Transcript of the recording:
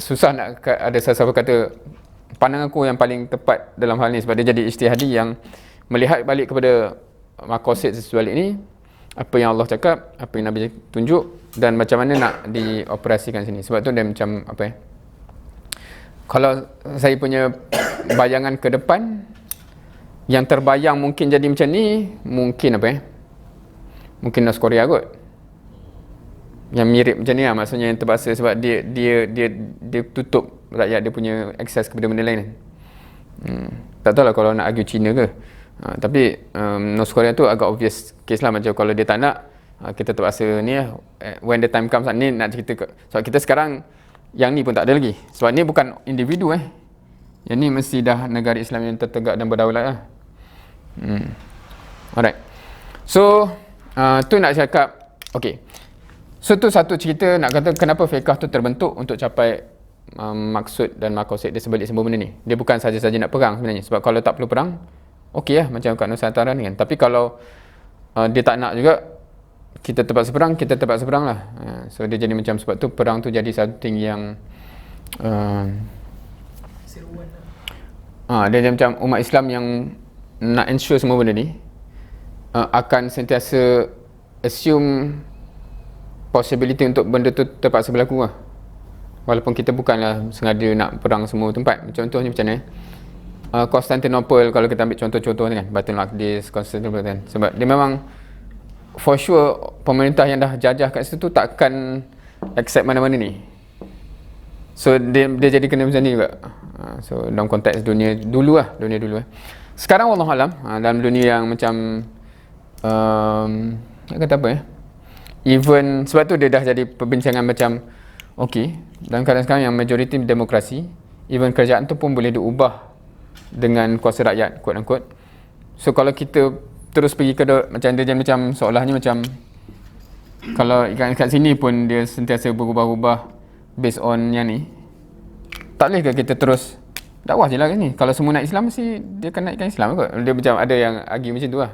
susah nak ada sesiapa kata pandangan aku yang paling tepat dalam hal ni sebab dia jadi ijtihadi yang melihat balik kepada makosid sebalik ni apa yang Allah cakap, apa yang Nabi tunjuk dan macam mana nak dioperasikan sini. Sebab tu dia macam apa ya? Kalau saya punya bayangan ke depan yang terbayang mungkin jadi macam ni, mungkin apa ya? Mungkin North Korea kot. Yang mirip macam ni lah. Maksudnya yang terbahasa sebab dia dia dia dia tutup rakyat dia punya akses kepada benda lain. Hmm. Tak tahu lah kalau nak argue China ke. Ha, tapi um, North Korea tu agak obvious case lah. Macam kalau dia tak nak ha, kita terpaksa ni lah. Eh, when the time comes ni nak cerita ke, sebab kita sekarang yang ni pun tak ada lagi. Sebab ni bukan individu eh. Yang ni mesti dah negara Islam yang tertegak dan berdaulat lah. Hmm. alright. So uh, tu nak cakap okay so tu satu cerita nak kata kenapa fiqah tu terbentuk untuk capai um, maksud dan makosid dia sebalik semua benda ni. Dia bukan saja-saja nak perang sebenarnya. Sebab kalau tak perlu perang okey lah macam kat Nusantara ni kan. Tapi kalau uh, dia tak nak juga kita terpaksa perang kita terpaksa perang lah. Uh, so dia jadi macam sebab tu perang tu jadi satu thing yang uh, uh, dia jadi macam umat Islam yang nak ensure semua benda ni uh, akan sentiasa assume possibility untuk benda tu terpaksa berlaku lah. Walaupun kita bukanlah sengaja nak perang semua tempat. Contohnya macam ni uh, Constantinople kalau kita ambil contoh-contoh ni kan Baitul Maqdis Constantinople kan. Sebab dia memang for sure pemerintah yang dah jajah kat situ takkan accept mana-mana ni. So dia, dia jadi kena macam ni juga. Uh, so dalam konteks dunia dulu lah dunia dulu lah sekarang Wallahualam uh, dalam dunia yang macam um, nak kata apa ya even sebab tu dia dah jadi perbincangan macam okey dalam keadaan sekarang yang majoriti demokrasi even kerajaan tu pun boleh diubah dengan kuasa rakyat quote unquote so kalau kita terus pergi ke macam dia macam seolahnya macam kalau ikan kat sini pun dia sentiasa berubah-ubah based on yang ni tak boleh ke kita terus dakwah je lah ni kalau semua nak Islam mesti dia akan naikkan Islam kot dia macam ada yang argue macam tu lah